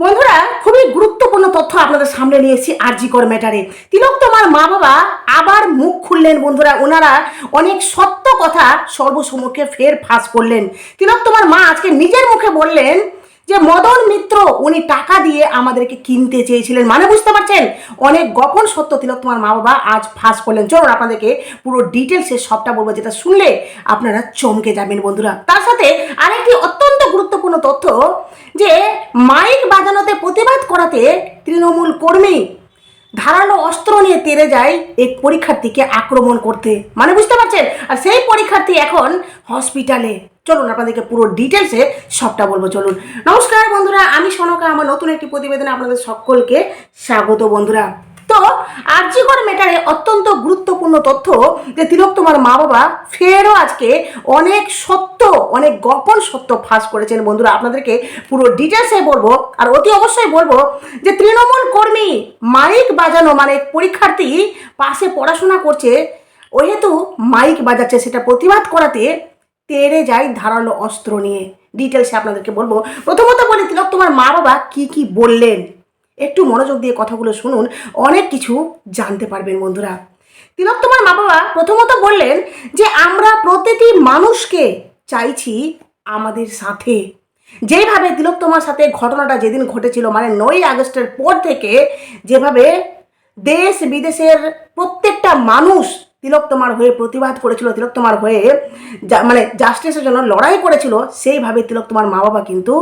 বন্ধুরা, খুবই গুরুত্বপূর্ণ তথ্য আপনাদের সামনে নিয়ে এসেছি আরজিকর ম্যাটারে। তিলক তোমার মা বাবা আবার মুখ খুললেন বন্ধুরা, ওনারা অনেক সত্য কথা সর্বসম্মুখে ফের ফাঁস করলেন। তিলক তোমার মা আজকে নিজের মুখে বললেন যে, মদন মিত্র, উনি টাকা দিয়ে আমাদেরকে কিনতে চেয়েছিলেন। মানে বুঝতে পারছেন? অনেক গোপন সত্য তিলক তোমার মা বাবা আজ ফাঁস করলেন। চলুন আপনাদেরকে পুরো ডিটেলসে সবটা বলব, যেটা শুনলে আপনারা চমকে যাবেন বন্ধুরা। তার সাথে আরেকটি অত্যন্ত গুরুত্বপূর্ণ তথ্য যে মাইক বাজানোতে প্রতিবাদ করাতে তৃণমূল কর্মী ধারালো অস্ত্র নিয়ে তেরে যায় এক পরীক্ষার্থীকে আক্রমণ করতে। মানে বুঝতে পারছেন? আর সেই পরীক্ষার্থী এখন হসপিটালে। চলুন আপনাদেরকে পুরো ডিটেলসে সবটা বলব, চলুন। নমস্কার বন্ধুরা, আমি সনকা, আমার নতুন একটি প্রতিবেদনে আপনাদের সকলকে স্বাগত বন্ধুরা। তো মেটারে অত্যন্ত গুরুত্বপূর্ণ তথ্য যে তিলক তোমার মা বাবা ফেরও আজকে অনেক সত্য, অনেক গোপন সত্য ফাঁস করেছেন। বন্ধুরা, আপনাদেরকে পুরো ডিটেলসে বলব। আর অতি অবশ্যই বলব যে তৃণমূল কর্মী মাইক বাজানো মানে পরীক্ষার্থী পাশে পড়াশোনা করছে, ওহেতু মাইক বাজাচ্ছে, সেটা প্রতিবাদ করাতে তেড়ে যায় ধারালো অস্ত্র নিয়ে। ডিটেলসে আপনাদেরকে বলব। প্রথমত বলি, তিলক তোমার মা বাবা কি কি বললেন? একটু মনোযোগ দিয়ে কথাগুলো শুনুন, অনেক কিছু জানতে পারবেন বন্ধুরা। তিলক তোমার মা বাবা প্রথমত বললেন যে, আমরা প্রতিটি মানুষকে চাইছি আমাদের সাথে। যেভাবে তিলক তোমার সাথে ঘটনাটা যেদিন ঘটেছিল মানে নয় আগস্টের পর থেকে, যেভাবে দেশ বিদেশের প্রত্যেকটা মানুষ তিলক তোমার হয়ে প্রতিবাদ করেছিল, তিলক তোমার হয়ে মানে জাস্টিসের জন্য লড়াই করেছিল, সেইভাবে তিলক তোমার মা বাবা কিন্তু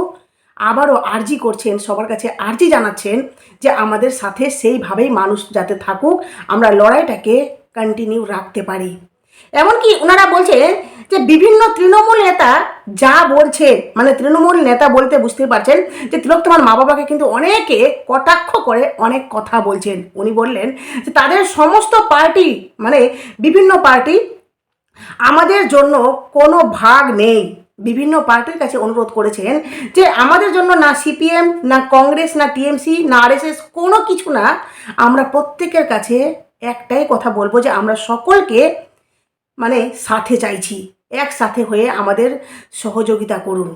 আবারও আর্জি করছেন, সবার কাছে আর্জি জানাচ্ছেন যে আমাদের সাথে সেইভাবেই মানুষ যাতে থাকুক, আমরা লড়াইটাকে কন্টিনিউ রাখতে পারি। এমনকি ওনারা বলছেন যে বিভিন্ন তৃণমূল নেতা যা বলছে মানে তৃণমূল নেতা বলতে বুঝতে পারছেন যে তিলক তোমার মা বাবাকে কিন্তু অনেকে কটাক্ষ করে অনেক কথা বলছেন। উনি বললেন যে তাদের সমস্ত পার্টি মানে বিভিন্ন পার্টি আমাদের জন্য কোনো ভাগ নেই। বিভিন্ন পার্টির কাছে অনুরোধ করেছেন যে আমাদের জন্য না সিপিএম, না কংগ্রেস, না টিএমসি, না আরএসএস কোনো কিছু না, আমরা প্রত্যেকের কাছে একটাই কথা বলব যে আমরা সকলকে মানে সাথে চাইছি, একসাথে হয়ে আমাদের সহযোগিতা করুন।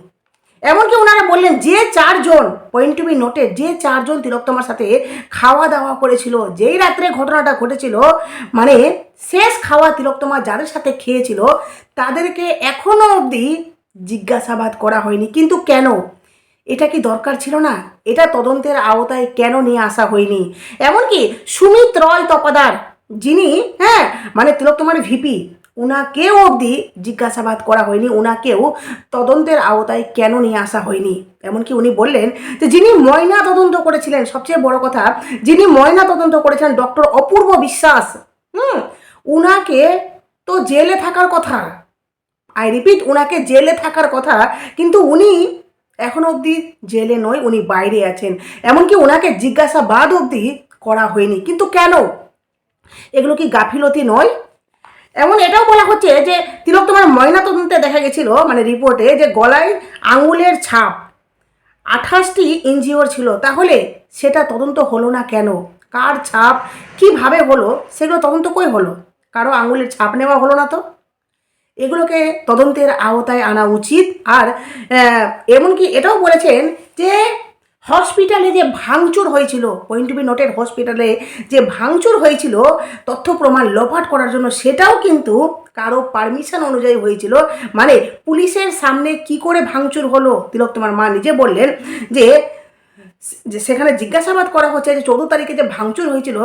এমনকি ওনারা বললেন যে চারজন পয়েন্ট টু বি নোটেড যে চারজন তিলোত্তমার সাথে খাওয়া দাওয়া করেছিল, যেই রাত্রে ঘটনাটা ঘটেছিল মানে শেষ খাওয়া তিলোত্তমা যাদের সাথে খেয়েছিল, তাদেরকে এখনও অবধি জিজ্ঞাসাবাদ করা হয়নি। কিন্তু কেন? এটা কি দরকার ছিল না? এটা তদন্তের আওতায় কেন নিয়ে আসা হয়নি? এমনকি সুমিত রয় তপাদার, যিনি হ্যাঁ মানে তিলোত্তমার ভিপি, উনাকেও অবধি জিজ্ঞাসাবাদ করা হয়নি, উনাকেও তদন্তের আওতায় কেন নিয়ে আসা হয়নি? এমনকি উনি বললেন যে যিনি ময়না তদন্ত করেছিলেন, সবচেয়ে বড় কথা, যিনি ময়না তদন্ত করেছিলেন, ডক্টর অপূর্ব বিশ্বাস, হুম, উনাকে তো জেলে থাকার কথা। আই রিপিট ওনাকে জেলে থাকার কথা, কিন্তু উনি এখন অবধি জেলে নয়, উনি বাইরে আছেন। এমনকি ওনাকে জিজ্ঞাসাবাদ অবধি করা হয়নি। কিন্তু কেন? এগুলো কি গাফিলতি নয়? এমন এটাও বলা হচ্ছে যে, তিলক তোমার ময়না তদন্তে দেখা গেছিল মানে রিপোর্টে, যে গলায় আঙুলের ছাপ। আঠাশটি এনজিওর ছিল। তাহলে সেটা তদন্ত হলো না কেন? কার ছাপ? কীভাবে হলো? সেগুলো তদন্ত কই হলো? কারও আঙুলের ছাপ নেওয়া হলো না তো? এগুলোকে তদন্তের আওতায় আনা উচিত। আর এমনকি এটাও বলেছেন যে, হসপিটালে যে ভাঙচুর হয়েছিল পয়েন্ট টু বি নোটের হসপিটালে যে ভাঙচুর হয়েছিল, তথ্য প্রমাণ লোপাট করার জন্য সেটাও কিন্তু কারও পারমিশন অনুযায়ী হয়েছিল। মানে পুলিশের সামনে কি করে ভাঙচুর হলো? তিলক তোমার মা নিজে বললেন যে যে সেখানে জিজ্ঞাসাবাদ করা হচ্ছে যে চৌদ্দ তারিখে যে ভাঙচুর হয়েছিল,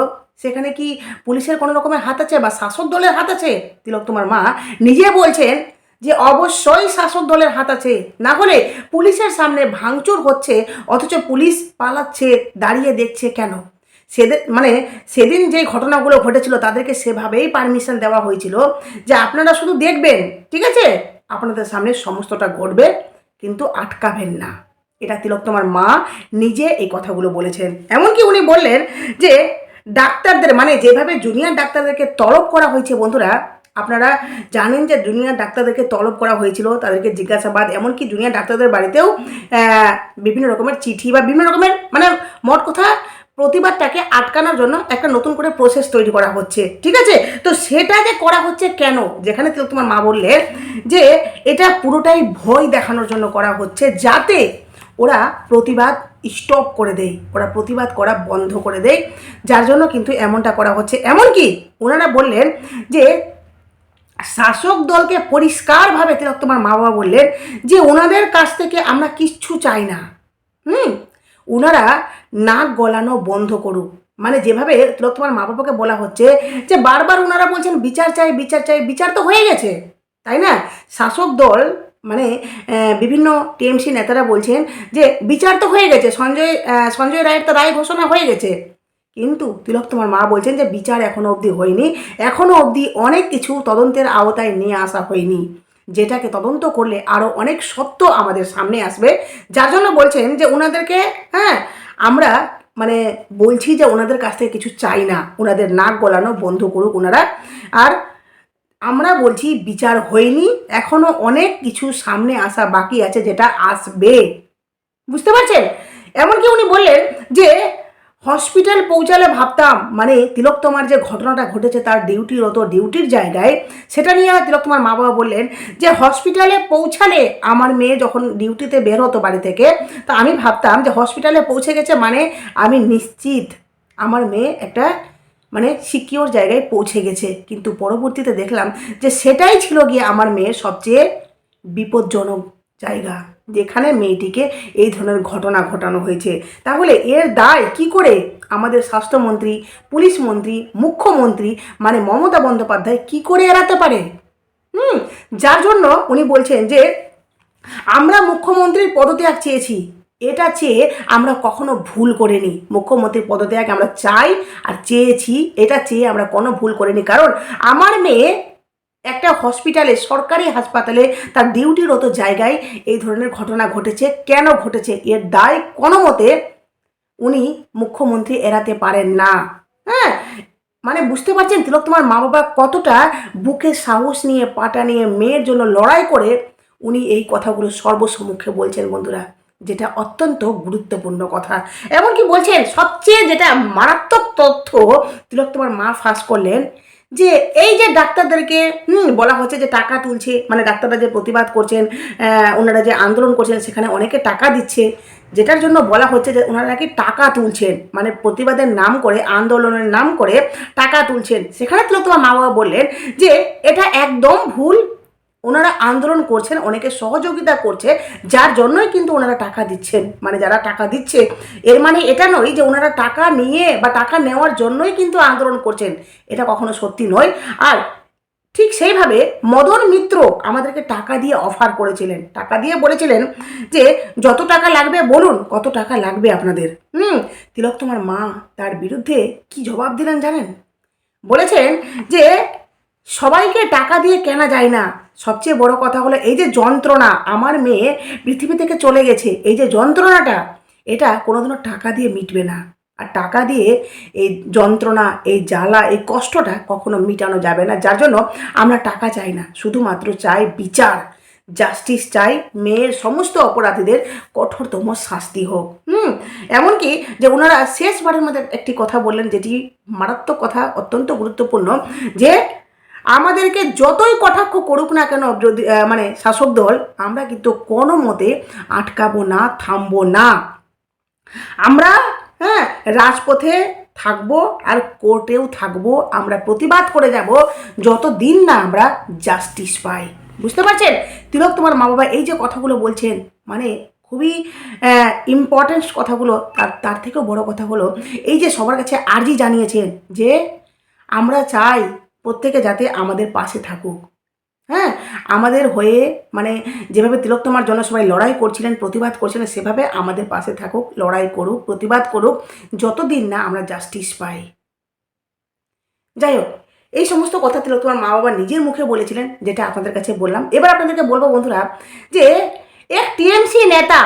সেখানে কি পুলিশের কোনো রকমের হাত আছে বা শাসক দলের হাত আছে? তিলক, তোমার মা নিজে বলছেন যে অবশ্যই শাসক দলের হাত আছে। না হলে পুলিশের সামনে ভাঙচুর হচ্ছে, অথচ পুলিশ পালাচ্ছে, দাঁড়িয়ে দেখছে কেন? সেদিন মানে সেদিন যে ঘটনাগুলো ঘটেছিল, তাদেরকে সেভাবেই পারমিশন দেওয়া হয়েছিল যে আপনারা শুধু দেখবেন, ঠিক আছে? আপনাদের সামনে সমস্তটা ঘটবে, কিন্তু আটকাবেন না। এটা তিলক তোমার মা নিজে এই কথাগুলো বলেছেন। এমনকি উনি বললেন যে ডাক্তারদের মানে যেভাবে জুনিয়র ডাক্তারদেরকে তলব করা হয়েছে বন্ধুরা, আপনারা জানেন যে জুনিয়র ডাক্তারদেরকে তলব করা হয়েছিল, তাদেরকে জিজ্ঞাসাবাদ, এমনকি জুনিয়র ডাক্তারদের বাড়িতেও বিভিন্ন রকমের চিঠি বা বিভিন্ন রকমের মানে মোট কথা প্রতিবাদটাকে আটকানোর জন্য একটা নতুন করে প্রসেস তৈরি করা হচ্ছে। ঠিক আছে? তো সেটা যে করা হচ্ছে কেন? যেখানে তোমার মা বললে যে এটা পুরোটাই ভয় দেখানোর জন্য করা হচ্ছে, যাতে ওরা প্রতিবাদ স্টপ করে দেয়। ওরা প্রতিবাদ করা বন্ধ করে দেয়। যার জন্য কিন্তু এমনটা করা হচ্ছে। এমনকি ওনারা বললেন যে, শাসক দলকে পরিষ্কারভাবে তিলক তোমার মা বাবা বললেন যে, ওনাদের কাছ থেকে আমরা কিচ্ছু চাই না। হুম? ওনারা নাক গলানো বন্ধ করুক। মানে যেভাবে তিলক তোমার মা বাবাকে বলা হচ্ছে যে, বারবার ওনারা বলছেন, বিচার চাই বিচার চাই, বিচার তো হয়ে গেছে। তাই না? শাসক দল মানে বিভিন্ন টিএমসি নেতারা বলছেন যে, বিচার তো হয়ে গেছে, সঞ্জয় সঞ্জয় রায়ের তো রায় ঘোষণা হয়ে গেছে। কিন্তু তিলক তোমার মা বলছেন যে, বিচার এখনও অবধি হয়নি, এখনও অবধি অনেক কিছু তদন্তের আওতায় নিয়ে আসা হয়নি, যেটাকে তদন্ত করলে আরও অনেক সত্য আমাদের সামনে আসবে। যার জন্য বলছেন যে ওনাদেরকে হ্যাঁ আমরা মানে বলছি যে ওনাদের কাছ থেকে কিছু চাই না ওনাদের নাক গলানো বন্ধ করুক ওনারা আর আমরা বলছি বিচার হয়নি, এখনও অনেক কিছু সামনে আসা বাকি আছে যেটা আসবে। বুঝতে পারছেন? এমনকি উনি বললেন যে, হসপিটাল পৌঁছালে ভাবতাম মানে তিলক তোমার যে ঘটনাটা ঘটেছে তার ডিউটিরত ডিউটির জায়গায়, সেটা নিয়ে তিলক তোমার মা বাবা বললেন যে, হসপিটালে পৌঁছালে আমার মেয়ে যখন ডিউটিতে বের হতো বাড়ি থেকে, তা আমি ভাবতাম যে, হসপিটালে পৌঁছে গেছে মানে আমি নিশ্চিত আমার মেয়ে একটা মানে সিকিওর জায়গায় পৌঁছে গেছে। কিন্তু পরবর্তীতে দেখলাম যে সেটাই ছিল গিয়ে আমার মেয়ের সবচেয়ে বিপজ্জনক জায়গা। যেখানে মেয়েটিকে এই ধরনের ঘটনা ঘটানো হয়েছে। তাহলে এর দায় কি করে আমাদের স্বাস্থ্যমন্ত্রী, পুলিশ মন্ত্রী, মুখ্যমন্ত্রী মানে মমতা বন্দ্যোপাধ্যায় কি করে এড়াতে পারে? হুম, যার জন্য উনি বলছেন যে আমরা মুখ্যমন্ত্রীর পদত্যাগ চেয়েছি। এটা চেয়ে আমরা কখনো ভুল করিনি। মুখ্যমন্ত্রীর পদত্যাগ আমরা চাই আর চেয়েছি, এটা চেয়ে আমরা কোনো ভুল করিনি। কারণ আমার মেয়ে একটা হসপিটালে, সরকারি হাসপাতালে তার ডিউটিরত জায়গায় এই ধরনের ঘটনা ঘটেছে। কেন ঘটেছে? এর দায় কোনো মতে উনি মুখ্যমন্ত্রী এড়াতে পারেন না। হ্যাঁ? মানে বুঝতে পারছেন তিলক, তোমার মা বাবা কতটা বুকে সাহস নিয়ে, পাটা নিয়ে, মেয়ের জন্য লড়াই করে উনি এই কথাগুলো সর্বসম্মুখে বলছেন বন্ধুরা। যেটা অত্যন্ত গুরুত্বপূর্ণ কথা। এমনকি বলছেন, সবচেয়ে যেটা মারাত্মক তথ্য, তিলক তোমার মা ফাঁস করলেন, যে এই যে ডাক্তারদেরকে, হুম, বলা হচ্ছে যে টাকা তুলছে মানে ডাক্তাররা যে প্রতিবাদ করছেন ওনারা যে আন্দোলন করছেন, সেখানে অনেকে টাকা দিচ্ছে, যেটার জন্য বলা হচ্ছে যে ওনারা নাকি টাকা তুলছেন মানে প্রতিবাদের নাম করে, আন্দোলনের নাম করে টাকা তুলছেন। সেখানে তো তোমার মা বাবা বললেন যে এটা একদম ভুল ওনারা আন্দোলন করছেন, অনেকে সহযোগিতা করছে, যার জন্যই কিন্তু ওনারা টাকা দিচ্ছেন। মানে যারা টাকা দিচ্ছে, এর মানে এটা নয় যে ওনারা টাকা নিয়ে বা টাকা নেওয়ার জন্যই কিন্তু আন্দোলন করছেন। এটা কখনো সত্যি নয়। আর ঠিক সেইভাবে মদন মিত্র আমাদেরকে টাকা দিয়ে অফার করেছিলেন। টাকা দিয়ে বলেছিলেন যে, যত টাকা লাগবে বলুন, কত টাকা লাগবে আপনাদের? হুম, তিলক তোমার মা, তার বিরুদ্ধে কি জবাব দিলেন জানেন? বলেছেন যে সবাইকে টাকা দিয়ে কেনা যায় না। সবচেয়ে বড় কথা হলো এই যে যন্ত্রণা, আমার মেয়ে পৃথিবী থেকে চলে গেছে, এই যে যন্ত্রণাটা, এটা কোনোদিনও টাকা দিয়ে মিটবে না। আর টাকা দিয়ে এই যন্ত্রণা, এই জ্বালা, এই কষ্টটা কখনো মিটানো যাবে না। যার জন্য আমরা টাকা চাই না, শুধুমাত্র চাই বিচার। জাস্টিস চাই মেয়ের সমস্ত অপরাধীদের কঠোরতম শাস্তি হোক। হুম, এমনকি যে ওনারা শেষবারের মধ্যে একটি কথা বললেন, যেটি মারাত্মক কথা, অত্যন্ত গুরুত্বপূর্ণ, যে আমাদেরকে যতই কটাক্ষ করুক না কেন, যদি মানে শাসক দল, আমরা কিন্তু কোনো মতে আটকাবো না, থামবো না। আমরা হ্যাঁ রাজপথে থাকব আর কোর্টেও থাকব, আমরা প্রতিবাদ করে যাব যত দিন না আমরা জাস্টিস পাই। বুঝতে পারছেন? তিলক, তোমার মা বাবা এই যে কথাগুলো বলছেন মানে খুবই ইম্পর্টেন্ট কথাগুলো, তার তার থেকেও বড় কথা হলো, এই যে সবার কাছে আর্জি জানিয়েছেন যে, আমরা চাই প্রত্যেকে যাতে আমাদের পাশে থাকুক। হ্যাঁ? আমাদের হয়ে মানে যেভাবে তিলোত্তমার তোমার জন্য সবাই লড়াই করছিলেন, প্রতিবাদ করছিলেন, সেভাবে আমাদের পাশে থাকুক, লড়াই করুক, প্রতিবাদ করুক, যতদিন না আমরা জাস্টিস পাই। যাই হোক এই সমস্ত কথা তিলক তোমার মা বাবা নিজের মুখে বলেছিলেন, যেটা আপনাদের কাছে বললাম। এবার আপনাদেরকে বলব বন্ধুরা যে এক টিএমসি নেতা,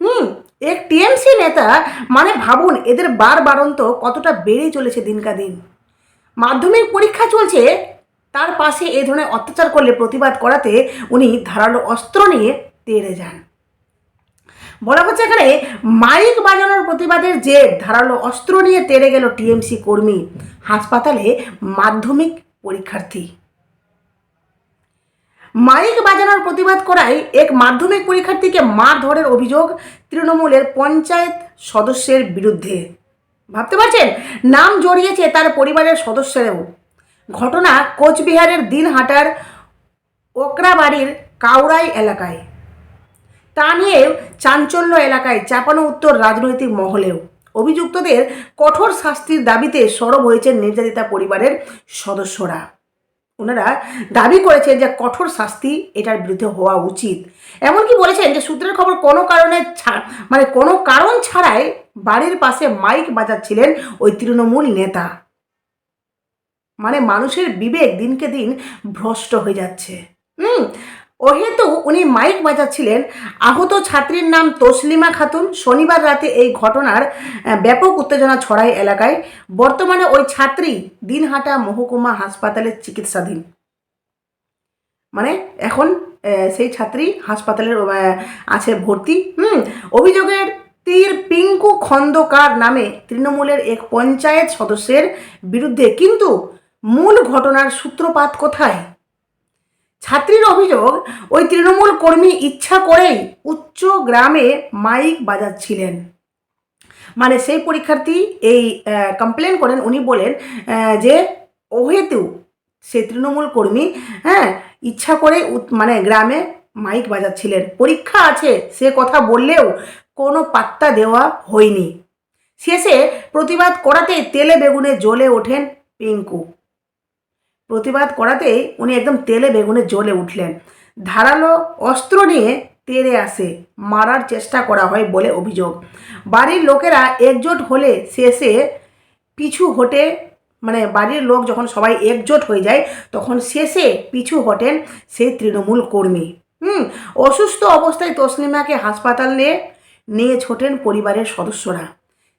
হুম, এক টিএমসি নেতা মানে ভাবুন, এদের বার বারন্ত কতটা বেড়ে চলেছে দিনকা দিন মাধ্যমিক পরীক্ষা চলছে, তার পাশে এ ধরনের অত্যাচার করলে প্রতিবাদ করাতে উনি ধারালো অস্ত্র নিয়ে তেড়ে যান। বলা হচ্ছে এখানে মাইক বাজানোর প্রতিবাদের যে ধারালো অস্ত্র নিয়ে তেড়ে গেল টিএমসি কর্মী, হাসপাতালে মাধ্যমিক পরীক্ষার্থী। মাইক বাজানোর প্রতিবাদ করায় এক মাধ্যমিক পরীক্ষার্থীকে মারধরের অভিযোগ তৃণমূলের পঞ্চায়েত সদস্যের বিরুদ্ধে। ভাবতে পারছেন? নাম জড়িয়েছে তার পরিবারের সদস্যরাও। ঘটনা কোচবিহারের দিনহাটার ওকরাবাড়ির কাউরাই এলাকায়। তা নিয়ে চাঞ্চল্য এলাকায় চাপানো উত্তর রাজনৈতিক মহলেও। অভিযুক্তদের কঠোর শাস্তির দাবিতে সরব হয়েছেন নির্যাতিতা পরিবারের সদস্যরা। ওনারা দাবি করেছেন যে কঠোর শাস্তি এটার বিরুদ্ধে হওয়া উচিত। এমনকি বলেছেন যে সূত্রের খবর কোনো কারণে মানে কোনো কারণ ছাড়াই বাড়ির পাশে মাইক বাজাচ্ছিলেন ওই তৃণমূল নেতা। মানে মানুষের বিবেক দিনকে দিন ভ্রষ্ট হয়ে যাচ্ছে। হুম? ওহেতু উনি মাইক বাজাচ্ছিলেন। আহত ছাত্রীর নাম তসলিমা খাতুন। শনিবার রাতে এই ঘটনার ব্যাপক উত্তেজনা ছড়ায় এলাকায়। বর্তমানে ওই ছাত্রী দিনহাটা মহকুমা হাসপাতালে চিকিৎসাধীন। মানে এখন সেই ছাত্রী হাসপাতালের আছে ভর্তি। হুম, অভিযোগের তীর পিঙ্কু খন্দকার নামে তৃণমূলের এক পঞ্চায়েত সদস্যের বিরুদ্ধে। কিন্তু মূল ঘটনার সূত্রপাত কোথায়? ছাত্রীর অভিযোগ, ওই তৃণমূল কর্মী ইচ্ছা করেই উচ্চ গ্রামে মাইক বাজাচ্ছিলেন। মানে সেই পরীক্ষার্থী এই কমপ্লেন করেন, উনি বলেন যে ওহেতু সে তৃণমূল কর্মী হ্যাঁ ইচ্ছা করে মানে গ্রামে মাইক বাজাচ্ছিলেন। পরীক্ষা আছে, সে কথা বললেও কোনো পাত্তা দেওয়া হয়নি। শেষে প্রতিবাদ করাতে তেলে বেগুনে জ্বলে ওঠেন পিঙ্কু। প্রতিবাদ করাতেই উনি একদম তেলে বেগুনে জ্বলে উঠলেন। ধারালো অস্ত্র নিয়ে তেড়ে আসে, মারার চেষ্টা করা হয় বলে অভিযোগ। বাড়ির লোকেরা একজোট হলে শেষে পিছু হটে মানে বাড়ির লোক যখন সবাই একজোট হয়ে যায়, তখন শেষে পিছু হটেন সেই তৃণমূল কর্মী। হুম, অসুস্থ অবস্থায় তসলিমাকে হাসপাতালে নিয়ে ছোটেন পরিবারের সদস্যরা।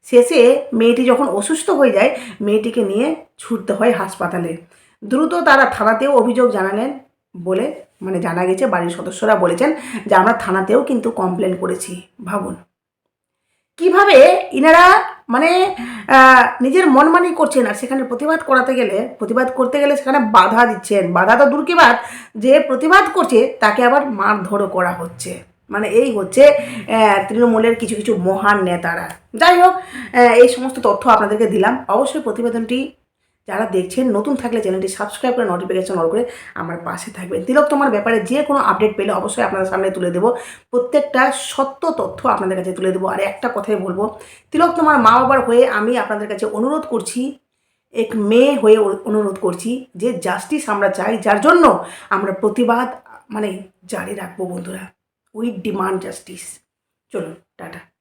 শেষে মেয়েটি যখন অসুস্থ হয়ে যায়, মেয়েটিকে নিয়ে ছুটতে হয় হাসপাতালে। দ্রুত তারা থানাতেও অভিযোগ জানালেন বলে মানে জানা গেছে, বাড়ির সদস্যরা বলেছেন যে আমরা থানাতেও কিন্তু কমপ্লেন করেছি, ভাবুন। কীভাবে ইনারা মানে নিজের মনমানি করছেন আর সেখানে প্রতিবাদ করাতে গেলে, প্রতিবাদ করতে গেলে সেখানে বাধা দিচ্ছেন। বাধা তো দূর কি বাদ যে প্রতিবাদ করছে তাকে আবার মারধরও করা হচ্ছে। মানে এই হচ্ছে তৃণমূলের কিছু কিছু মহান নেতারা। যাই হোক এই সমস্ত তথ্য আপনাদেরকে দিলাম। অবশ্যই প্রতিবেদনটি যারা দেখছেন, নতুন থাকলে চ্যানেলটি সাবস্ক্রাইব করে নোটিফিকেশন অন করে আমার পাশে থাকবেন। তিলক, তোমার ব্যাপারে যে কোনো আপডেট পেলে অবশ্যই আপনাদের সামনে তুলে দেবো। প্রত্যেকটা সত্য তথ্য আপনাদের কাছে তুলে দেবো। আর একটা কথাই বলব, তিলক, তোমার মা বাবার হয়ে আমি আপনাদের কাছে অনুরোধ করছি, এক মেয়ে হয়ে অনুরোধ করছি যে জাস্টিস আমরা চাই, যার জন্য আমরা প্রতিবাদ মানে জারি রাখব বন্ধুরা। উইথ ডিমান্ড জাস্টিস চলুন, টাটা।